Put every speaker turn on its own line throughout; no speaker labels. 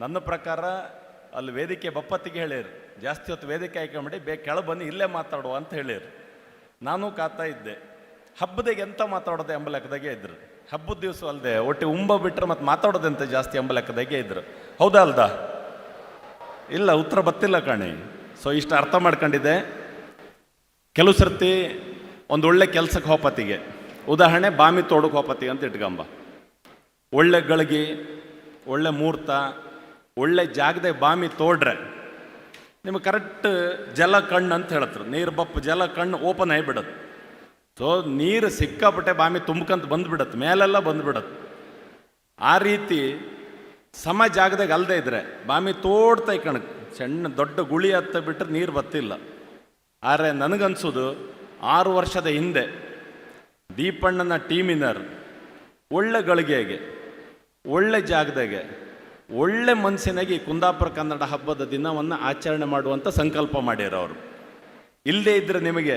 ನನ್ನ ಪ್ರಕಾರ ಅಲ್ಲಿ ವೇದಿಕೆ ಬಪ್ಪತ್ತಿಗೆ ಹೇಳಿರು ಜಾಸ್ತಿ ಹೊತ್ತು ವೇದಿಕೆ ಆಯ್ಕೊಂಬಿಡಿ ಬೇ ಕೆಳ ಬನ್ನಿ, ಇಲ್ಲೇ ಮಾತಾಡುವ ಅಂತ ಹೇಳಿರು ನಾನು ಕಾತಾ ಇದ್ದೆ. ಹಬ್ಬದಾಗ ಎಂತ ಮಾತಾಡೋದು ಎಂಬ ಲೆಕ್ಕದಾಗೆ ಇದ್ರು. ಹಬ್ಬದ ದಿವಸ ಅಲ್ಲದೆ ಒಟ್ಟು ಉಂಬ ಬಿಟ್ಟರೆ ಮತ್ತೆ ಮಾತಾಡೋದಂತ ಜಾಸ್ತಿ ಎಂಬ ಲೆಕ್ಕದಾಗೆ ಇದ್ರು. ಹೌದಾ ಅಲ್ದ? ಇಲ್ಲ, ಉತ್ತರ ಬತ್ತಿಲ್ಲ ಕಾಣಿ. ಸೊ ಇಷ್ಟು ಅರ್ಥ ಮಾಡ್ಕೊಂಡಿದ್ದೆ. ಕೆಲವು ಸರ್ತಿ ಒಂದು ಒಳ್ಳೆ ಕೆಲ್ಸಕ್ಕೆ ಹೋಪತಿಗೆ ಉದಾಹರಣೆ, ಬಾಮಿ ತೋಡಕ್ಕೆ ಹೋಪತಿ ಅಂತ ಇಟ್ಕೊಂಬ. ಒಳ್ಳೆ ಗಳಿಗೆ, ಒಳ್ಳೆ ಮುಹೂರ್ತ ಒಳ್ಳೆ ಜಾಗದಾಗ ಬಾಮಿ ತೋಡ್ರೆ, ನಿಮಗೆ ಕರೆಕ್ಟ್ ಜಲ ಕಣ್ಣು ಅಂತ ಹೇಳ್ತಾರೆ. ನೀರು ಬಪ್ಪ ಜಲ ಕಣ್ಣು ಓಪನ್ ಆಗಿಬಿಡತ್ತೆ. ಸೊ ನೀರು ಸಿಕ್ಕಾಪಟ್ಟೆ ಬಾಮಿ ತುಂಬ್ಕಂತ ಬಂದ್ಬಿಡತ್ತೆ, ಮೇಲೆಲ್ಲ ಬಂದ್ಬಿಡತ್ತೆ. ಆ ರೀತಿ ಸಮ ಜಾಗದಾಗ ಅಲ್ಲದೆ ಇದ್ರೆ ಬಾಮಿ ತೋಡ್ತಾ ಕಣಕ್ಕೆ ಸಣ್ಣ ದೊಡ್ಡ ಗುಳಿ ಹತ್ತ ಬಿಟ್ಟರೆ ನೀರು ಬತ್ತಿಲ್ಲ. ಆದರೆ ನನಗನ್ಸೋದು ಆರು ವರ್ಷದ ಹಿಂದೆ ದೀಪಣ್ಣನ ಟೀಮಿನರ್ ಒಳ್ಳೆ ಗಳಿಗೆಗೆ, ಒಳ್ಳೆ ಜಾಗದಾಗೆ ಒಳ್ಳೆ ಮನಸ್ಸಿನಾಗಿ ಕುಂದಾಪುರ ಕನ್ನಡ ಹಬ್ಬದ ದಿನವನ್ನು ಆಚರಣೆ ಮಾಡುವಂಥ ಸಂಕಲ್ಪ ಅವರು. ಇಲ್ಲದೇ ಇದ್ದರೆ ನಿಮಗೆ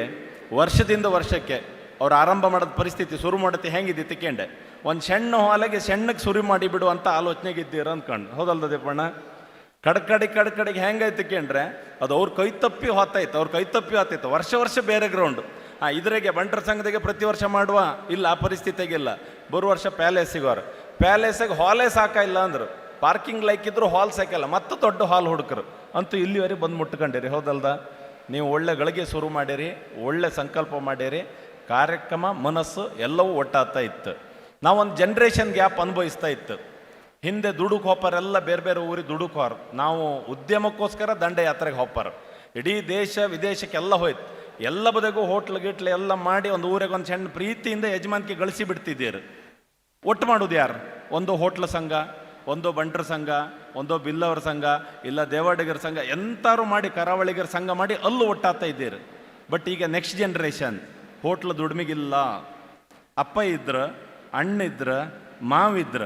ವರ್ಷದಿಂದ ವರ್ಷಕ್ಕೆ ಅವ್ರು ಆರಂಭ ಮಾಡೋದ ಪರಿಸ್ಥಿತಿ ಶುರು ಮಾಡುತ್ತೆ ಹೆಂಗಿದೆ ತಿಕ್ಕೊಂಡೆ ಒಂದು ಸಣ್ಣ ಹಾಲಿಗೆ ಸಣ್ಣಕ್ಕೆ ಸುರಿ ಮಾಡಿ ಅಂತ ಆಲೋಚನೆಗೆ ಇದ್ದೀರ ಅಂದ್ಕೊಂಡು ಹೌದಲ್ದ ದೀಪಣ್ಣ? ಕಡ್ಕಡಿ ಕಡ್ಕಡಿಗೆ ಹೆಂಗೈತೆ ತಿಕ್ಕೊಂಡ್ರೆ ಅದು ಅವ್ರ ಕೈ ತಪ್ಪಿ ಹೊತ್ತಾಯ್ತು, ಅವ್ರ ಕೈ ತಪ್ಪಿ ಹೊತ್ತಾಯ್ತು. ವರ್ಷ ವರ್ಷ ಬೇರೆ ಗ್ರೌಂಡ್ ಆ, ಇದ್ರಾಗೆ ಬಂಟರ ಸಂಘದಾಗೆ ಪ್ರತಿ ವರ್ಷ ಮಾಡುವ, ಇಲ್ಲ ಆ ಪರಿಸ್ಥಿತಿಗಿಲ್ಲ ಬರುವ ವರ್ಷ ಪ್ಯಾಲೇಸಿಗೆ ಅವ್ರು ಪ್ಯಾಲೇಸಿಗೆ ಹಾಲೇ ಸಾಕಾಯಿಲ್ಲ ಅಂದ್ರು. ಪಾರ್ಕಿಂಗ್ ಲೈಕ್ ಇದ್ರು ಹಾಲ್ ಸೈಕಲ್ಲ ಮತ್ತೆ ದೊಡ್ಡ ಹಾಲ್ ಹುಡುಕರು. ಅಂತೂ ಇಲ್ಲಿವರೆಗೆ ಬಂದು ಮುಟ್ಕೊಂಡಿರಿ, ಹೌದಲ್ದ? ನೀವು ಒಳ್ಳೆ ಗಳಿಗೆ ಶುರು ಮಾಡಿರಿ, ಒಳ್ಳೆ ಸಂಕಲ್ಪ ಮಾಡಿರಿ, ಕಾರ್ಯಕ್ರಮ, ಮನಸ್ಸು ಎಲ್ಲವೂ ಒಟ್ಟಾಗ್ತಾ ಇತ್ತು. ನಾವೊಂದು ಜನ್ರೇಷನ್ ಗ್ಯಾಪ್ ಅನುಭವಿಸ್ತಾ ಇತ್ತು. ಹಿಂದೆ ದುಡುಕು ಹೋಪರೆಲ್ಲ ಬೇರೆ ಬೇರೆ ಊರಿಗೆ ದುಡುಕೋರು ನಾವು ಉದ್ಯಮಕ್ಕೋಸ್ಕರ ದಂಡಯಾತ್ರೆಗೆ ಹೋಪಾರ. ಇಡೀ ದೇಶ ವಿದೇಶಕ್ಕೆಲ್ಲ ಹೋಯ್ತು. ಎಲ್ಲ ಬದಗೂ ಹೋಟ್ಲ್ ಗಿಟ್ಲ್ ಎಲ್ಲ ಮಾಡಿ ಒಂದು ಊರಿಗೆ ಒಂದು ಸಣ್ಣ ಪ್ರೀತಿಯಿಂದ ಯಜಮಾನಿಕೆ ಗಳಿಸಿ ಬಿಡ್ತಿದ್ದೀರು. ಒಟ್ಟು ಮಾಡೋದು ಯಾರು? ಒಂದು ಹೋಟ್ಲ್ ಸಂಘ ಒಂದು ಬಂಟ್ರ ಸಂಘ, ಒಂದು ಬಿಲ್ಲವರ ಸಂಘ, ಇಲ್ಲ ದೇವಾಡಿಗರ ಸಂಘ, ಎಂತಾರು ಮಾಡಿ ಕರಾವಳಿಗರ ಸಂಘ ಮಾಡಿ ಅಲ್ಲೂ ಒಟ್ಟಾಗ್ತಾ ಇದ್ದೀರಿ. ಬಟ್ ಈಗ ನೆಕ್ಸ್ಟ್ ಜನ್ರೇಷನ್ ಹೋಟ್ಲ ದುಡ್ಮಿಗಿಲ್ಲ. ಅಪ್ಪ ಇದ್ರ, ಅಣ್ಣ ಇದ್ರ ಮಾವಿದ್ರ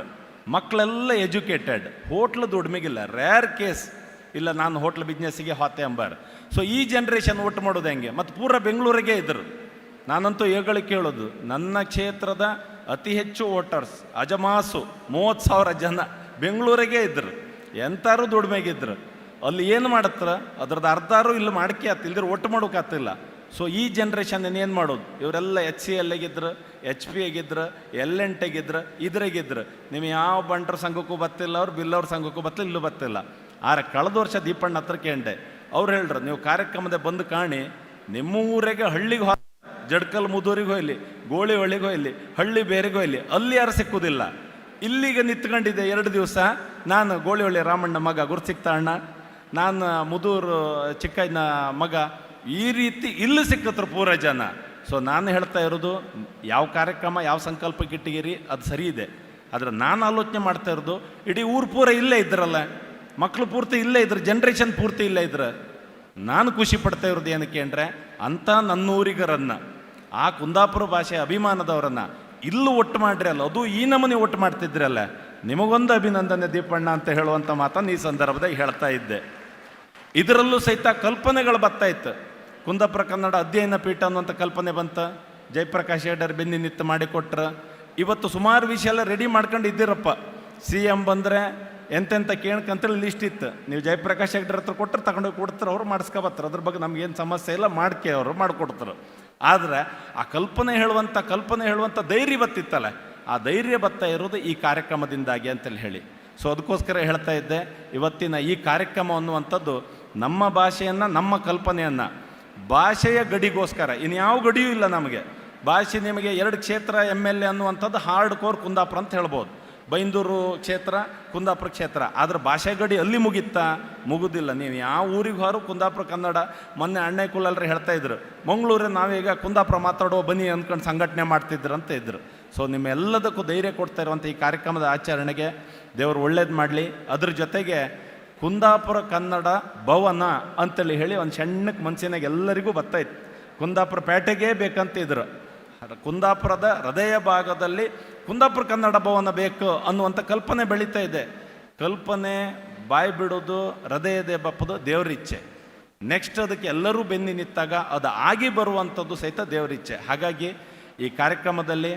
ಮಕ್ಕಳೆಲ್ಲ ಎಜುಕೇಟೆಡ್. ಹೋಟ್ಲ ದುಡ್ಮಿಗಿಲ್ಲ. ರೇರ್ ಕೇಸ್ ಇಲ್ಲ ನಾನು ಹೋಟ್ಲ್ ಬಿಸ್ನೆಸ್ಸಿಗೆ ಹೋತೆ ಅಂಬಾರ್. ಸೊ ಈ ಜನ್ರೇಷನ್ ಒಟ್ಟು ಮಾಡೋದು ಹೆಂಗೆ? ಮತ್ತು ಪೂರ ಬೆಂಗಳೂರಿಗೆ ಇದ್ರು. ನಾನಂತೂ ಹೇಳಿ ಕೇಳೋದು, ನನ್ನ ಕ್ಷೇತ್ರದ ಅತಿ ಹೆಚ್ಚು ವೋಟರ್ಸ್ ಅಜಮಾಸು, ಮೂವತ್ತು ಸಾವಿರ ಜನ. ಬೆಂಗಳೂರಿಗೆ ಇದ್ರು. ಎಂತಾರು ದುಡಿಮೆಗಿದ್ರು ಅಲ್ಲಿ ಏನು ಮಾಡತ್ರ? ಅದ್ರದ್ದು ಅರ್ಧಾರು ಇಲ್ಲಿ ಮಾಡಕ್ಕೆ ಆತ ಇಲ್ದಿರ ಒಟ್ಟು ಮಾಡೋಕ್ಕಾಗ್ತಿಲ್ಲ ಸೊ ಈ ಜನ್ರೇಷನ್ ಏನು ಮಾಡೋದು? ಇವರೆಲ್ಲ ಎಚ್ ಸಿ ಎಲ್ ಆಗಿದ್ರು ಎಚ್ ಪಿ ಆಗಿದ್ರು ಎಲ್ ಎನ್ ಇದ್ರಾಗಿದ್ರು ನಿಮ್ಗೆ ಯಾವ ಬಂಟ್ರ ಸಂಘಕ್ಕೂ ಬತ್ತಿಲ್ಲ ಅವ್ರು ಬಿಲ್ಲವ್ರ ಸಂಘಕ್ಕೂ ಬತ್ತಿಲ್ಲ ಇಲ್ಲೂ ಬತ್ತಿಲ್ಲ ಆದರೆ ಕಳೆದ ವರ್ಷ ದೀಪಣ್ಣ ಹತ್ರ ಕೇಂಡೆ. ಅವ್ರು ಹೇಳ್ರು, ನೀವು ಕಾರ್ಯಕ್ರಮದ ಬಂದು ಕಾಣಿ. ನಿಮ್ಮ ಊರಿಗೆ ಹಳ್ಳಿಗೆ ಜಡ್ಕಲ್ ಮುದೂರಿಗೆ ಹೋಯ್ಲಿ, ಗೋಳಿ ಹೊಳಿಗೆ ಹೋಯ್ಲಿ, ಹಳ್ಳಿ ಬೇರೆಗೆ ಹೋಯ್ಲಿ, ಅಲ್ಲಿ ಯಾರು ಸಿಕ್ಕುದಿಲ್ಲ. ಇಲ್ಲಿಗೆ ನಿಂತ್ಕೊಂಡಿದ್ದೆ ಎರಡು ದಿವಸ. ನಾನು ಗೋಳಿಹೊಳಿ ರಾಮಣ್ಣ ಮಗ ಗುರು ಸಿಕ್ತ ಅಣ್ಣ. ನಾನು ಮುದೂರು ಚಿಕ್ಕಯ್ಯನ ಮಗ. ಈ ರೀತಿ ಇಲ್ಲಿ ಸಿಕ್ಕತ್ರ ಪೂರ ಜನ. ಸೊ ನಾನು ಹೇಳ್ತಾ ಇರೋದು, ಯಾವ ಕಾರ್ಯಕ್ರಮ, ಯಾವ ಸಂಕಲ್ಪಕ್ಕೆ ಇಟ್ಟಿಗಿರಿ ಅದು ಸರಿ ಇದೆ. ಆದರೆ ನಾನು ಆಲೋಚನೆ ಮಾಡ್ತಾ ಇರೋದು, ಇಡೀ ಊರು ಪೂರ ಇಲ್ಲೇ ಇದ್ರಲ್ಲ. ಮಕ್ಕಳು ಪೂರ್ತಿ ಇಲ್ಲೇ ಇದ್ರು ಜನ್ರೇಷನ್ ಪೂರ್ತಿ ಇಲ್ಲೇ ಇದ್ರೆ. ನಾನು ಖುಷಿ ಪಡ್ತಾ ಇರೋದು ಏನಕ್ಕೆ ಅಂದರೆ, ಅಂಥ ನನ್ನೂರಿಗರನ್ನು, ಆ ಕುಂದಾಪುರ ಭಾಷೆ ಅಭಿಮಾನದವರನ್ನ ಇಲ್ಲೂ ಒಟ್ಟು ಮಾಡ್ರಿ ಅಲ್ಲ, ಅದು ಈ ನಮೂನೆ ಒಟ್ಟು ಮಾಡ್ತಿದ್ರಲ್ಲ, ನಿಮಗೊಂದು ಅಭಿನಂದನೆ ದೀಪಣ್ಣ ಅಂತ ಹೇಳುವಂಥ ಮಾತನ್ನು ಈ ಸಂದರ್ಭದಲ್ಲಿ ಹೇಳ್ತಾ ಇದ್ದೆ. ಇದರಲ್ಲೂ ಸಹಿತ ಕಲ್ಪನೆಗಳು ಬರ್ತಾ ಇತ್ತು. ಕುಂದಪ್ರ ಕನ್ನಡ ಅಧ್ಯಯನ ಪೀಠ ಅನ್ನುವಂಥ ಕಲ್ಪನೆ ಬಂತ, ಜಯಪ್ರಕಾಶ್ ಹೆಡರ್ ಬೆನ್ನಿ ನಿತ್ತು ಮಾಡಿಕೊಟ್ರ ಇವತ್ತು ಸುಮಾರು ವಿಷಯ ಎಲ್ಲ ರೆಡಿ ಮಾಡ್ಕೊಂಡು ಇದ್ದೀರಪ್ಪ. ಸಿ ಎಂ ಬಂದರೆ ಎಂತೆಂಥ ಕೇಳ್ಕಂತೇಳಿ ಲಿಸ್ಟ್ ಇತ್ತು. ನೀವು ಜಯಪ್ರಕಾಶ್ ಹೆಗ್ಡರ್ ಹತ್ರ ಕೊಟ್ಟರೆ ತಗೊಂಡೋಗಿ ಕೊಡ್ತಾರೆ, ಅವ್ರು ಮಾಡಿಸ್ಕೊಬತ್ತಾರೆ ಅದ್ರ ಬಗ್ಗೆ ನಮ್ಗೇನು ಸಮಸ್ಯೆ ಇಲ್ಲ, ಮಾಡ್ಕೆ ಅವರು ಮಾಡಿಕೊಡ್ತಾರೆ. ಆದರೆ ಆ ಕಲ್ಪನೆ ಹೇಳುವಂಥ ಕಲ್ಪನೆ ಹೇಳುವಂಥ ಧೈರ್ಯ ಬತ್ತಿತ್ತಲ್ಲ, ಆ ಧೈರ್ಯ ಬತ್ತಾ ಇರೋದು ಈ ಕಾರ್ಯಕ್ರಮದಿಂದಾಗಿ ಅಂತೇಳಿ ಹೇಳಿ. ಸೊ ಅದಕ್ಕೋಸ್ಕರ ಹೇಳ್ತಾ ಇದ್ದೆ, ಇವತ್ತಿನ ಈ ಕಾರ್ಯಕ್ರಮ ಅನ್ನುವಂಥದ್ದು ನಮ್ಮ ಭಾಷೆಯನ್ನು, ನಮ್ಮ ಕಲ್ಪನೆಯನ್ನು, ಭಾಷೆಯ ಗಡಿಗೋಸ್ಕರ, ಇನ್ಯಾವ ಗಡಿಯೂ ಇಲ್ಲ ನಮಗೆ. ಭಾಷೆ ನಿಮಗೆ ಎರಡು ಕ್ಷೇತ್ರ ಎಂ ಎಲ್ ಎ ಅನ್ನುವಂಥದ್ದು ಹಾರ್ಡ್ ಕೋರ್ ಕುಂದಾಪುರ ಅಂತ ಹೇಳ್ಬೋದು. ಬೈಂದೂರು ಕ್ಷೇತ್ರ, ಕುಂದಾಪುರ ಕ್ಷೇತ್ರ. ಆದ್ರೆ ಭಾಷೆ ಗಡಿ ಅಲ್ಲಿ ಮುಗಿತ್ತಾ ಮುಗುದಿಲ್ಲ. ನೀವು ಯಾವ ಊರಿಗೆ ಹೋರು ಕುಂದಾಪುರ, ಕನ್ನಡ, ಮೊನ್ನೆ ಅಣ್ಣೆ ಕುಲ್ಲಲ್ರಿ ಹೇಳ್ತಾ ಇದ್ರು. ಮಂಗಳೂರಿನ ನಾವೀಗ ಕುಂದಾಪುರ ಮಾತಾಡೋ ಬನ್ನಿ ಅಂದ್ಕೊಂಡು ಸಂಘಟನೆ ಮಾಡ್ತಿದ್ರು ಅಂತ ಇದ್ರು. ಸೊ ನಿಮ್ಮೆಲ್ಲದಕ್ಕೂ ಧೈರ್ಯ ಕೊಡ್ತಾ ಇರುವಂಥ ಈ ಕಾರ್ಯಕ್ರಮದ ಆಚರಣೆಗೆ ದೇವರು ಒಳ್ಳೇದು ಮಾಡಲಿ. ಅದ್ರ ಜೊತೆಗೆ ಕುಂದಾಪುರ, ಕನ್ನಡ ಭವನ ಅಂತೇಳಿ ಹೇಳಿ ಒಂದು ಸಣ್ಣಕ್ಕೆ ಮನಸ್ಸಿನಾಗ ಎಲ್ಲರಿಗೂ ಬರ್ತಾಯಿತ್ತು ಕುಂದಾಪುರ ಪೇಟೆಗೇ ಬೇಕಂತಿದ್ರು ಕುಂದಾಪುರದ ಹೃದಯ ಭಾಗದಲ್ಲಿ ಕುಂದಾಪುರ ಕನ್ನಡ ಭವನ ಬೇಕು ಅನ್ನುವಂಥ ಕಲ್ಪನೆ ಬೆಳೀತಾ ಇದೆ. ಕಲ್ಪನೆ ಬಾಯಿ ಬಿಡೋದು, ಹೃದಯದ ಬಪ್ಪದು ದೇವರಿಚ್ಛೆ ನೆಕ್ಸ್ಟ್ ಅದಕ್ಕೆ ಎಲ್ಲರೂ ಬೆನ್ನಿ ನಿಂತಾಗ ಅದು ಆಗಿ ಬರುವಂಥದ್ದು ಸಹಿತ ದೇವರಿಚ್ಛೆ ಹಾಗಾಗಿ ಈ ಕಾರ್ಯಕ್ರಮದಲ್ಲಿ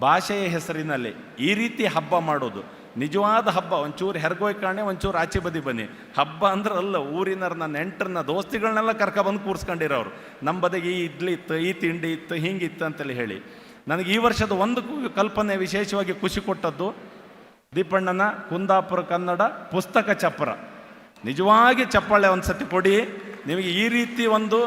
ಭಾಷೆಯ ಹೆಸರಿನಲ್ಲಿ ಈ ರೀತಿ ಹಬ್ಬ ಮಾಡೋದು. ನಿಜವಾದ ಹಬ್ಬ, ಒಂಚೂರು ಹೆರ್ಗೋಯ್ ಕಾಣೆ, ಒಂಚೂರು ಆಚೆ ಬದಿ ಬನ್ನಿ. ಹಬ್ಬ ಅಂದ್ರೆ ಅಲ್ಲ ಊರಿನವ್ರನ್ನ ನೆಂಟರನ್ನ ದೋಸ್ತಿಗಳನ್ನೆಲ್ಲ ಕರ್ಕೊಬಂದು ಕೂರಿಸ್ಕೊಂಡಿರೋರು. ನಮ್ಮ ಬದಿಗೆ ಈ ಇಡ್ಲಿ ಇತ್ತು, ಈ ತಿಂಡಿ ಇತ್ತು, ಹಿಂಗಿತ್ತು ಅಂತೇಳಿ ಹೇಳಿ. ನನಗೆ ಈ ವರ್ಷದ ಒಂದು ಕಲ್ಪನೆ ವಿಶೇಷವಾಗಿ ಖುಷಿ ಕೊಟ್ಟದ್ದು, ದೀಪಣ್ಣನ ಕುಂದಾಪುರ ಕನ್ನಡ ಪುಸ್ತಕ ಚಪ್ಪರ. ನಿಜವಾಗಿ ಚಪ್ಪಾಳೆ ಒಂದು ಸತಿ ಕೊಡಿ, ನಿಮಗೆ ಈ ರೀತಿ ಒಂದು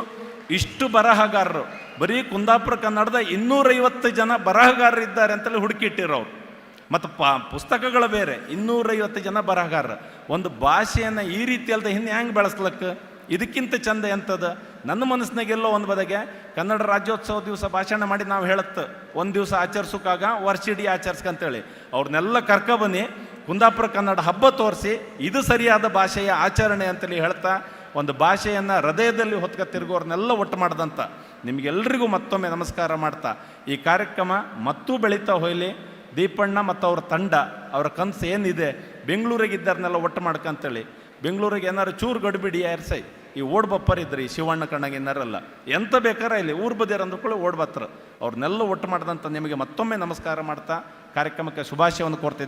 ಇಷ್ಟು ಬರಹಗಾರರು. ಬರೀ ಕುಂದಾಪುರ ಕನ್ನಡದ ಇನ್ನೂರೈವತ್ತು ಜನ ಬರಹಗಾರರು ಇದ್ದಾರೆ ಅಂತಲೇ ಹುಡುಕಿಟ್ಟಿರೋರು. ಮತ್ತು ಪ, ಪುಸ್ತಕಗಳು ಬೇರೆ, ಇನ್ನೂರೈವತ್ತು ಜನ ಬರಹಗಾರರು. ಒಂದು ಭಾಷೆಯನ್ನು ಈ ರೀತಿ ಅಲ್ಲದೆ ಹಿಂದೆ ಹೆಂಗೆ ಬೆಳೆಸ್ಲಕ್ಕೆ? ಇದಕ್ಕಿಂತ ಚಂದ ಎಂಥದ್ದು ನನ್ನ ಮನಸ್ಸಿನಾಗೆಲ್ಲೋ ಒಂದು ಬದಗೆ ಕನ್ನಡ ರಾಜ್ಯೋತ್ಸವ ದಿವಸ ಭಾಷಣ ಮಾಡಿ ನಾವು ಹೇಳತ್ತೆ, ಒಂದು ದಿವಸ ಆಚರಿಸೋಕಾಗ ವರ್ಷಿಡೀ ಆಚರಿಸ್ಕಂತೇಳಿ. ಅವ್ರನ್ನೆಲ್ಲ ಕರ್ಕೊಬನ್ನಿ ಕುಂದಾಪುರ ಕನ್ನಡ ಹಬ್ಬ ತೋರಿಸಿ, ಇದು ಸರಿಯಾದ ಭಾಷೆಯ ಆಚರಣೆ ಅಂತೇಳಿ ಹೇಳ್ತಾ, ಒಂದು ಭಾಷೆಯನ್ನು ಹೃದಯದಲ್ಲಿ ಹೊತ್ಕ ತಿರುಗೋರ್ನೆಲ್ಲ ಒಟ್ಟು ಮಾಡ್ದಂತ ನಿಮಗೆಲ್ಲರಿಗೂ ಮತ್ತೊಮ್ಮೆ ನಮಸ್ಕಾರ ಮಾಡ್ತಾ, ಈ ಕಾರ್ಯಕ್ರಮ ಮತ್ತೂ ಬೆಳೀತಾ ಹೋಯ್ಲಿ, ದೀಪಣ್ಣ ಮತ್ತು ಅವ್ರ ತಂಡ, ಅವರ ಕನಸು ಏನಿದೆ ಬೆಂಗಳೂರಿಗೆ ಇದ್ದಾರನ್ನೆಲ್ಲ ಒಟ್ಟು ಮಾಡ್ಕಂತೇಳಿ, ಬೆಂಗಳೂರಿಗೆ ಏನಾದ್ರು ಚೂರು ಗಡಿಬಿಡಿ ಯಾರ್ಸೈ ಈ ಓಡ್ ಇದ್ರಿ ಶಿವಣ್ಣ ಕಣ್ಣಗೆ ಏನಾರಲ್ಲ ಎಂತ ಬೇಕಾರ ಇಲ್ಲಿ ಊರ್ ಬದಿಯರ್ ಅಂದ್ಕೊಳ್ಳಿ ಬತ್ತರ. ಅವ್ರನ್ನೆಲ್ಲ ಒಟ್ಟು ಮಾಡಿದಂಥ ನಿಮಗೆ ಮತ್ತೊಮ್ಮೆ ನಮಸ್ಕಾರ ಮಾಡ್ತಾ ಕಾರ್ಯಕ್ರಮಕ್ಕೆ ಶುಭಾಶಯವನ್ನು ಕೋರ್ತಿದ್ದೆ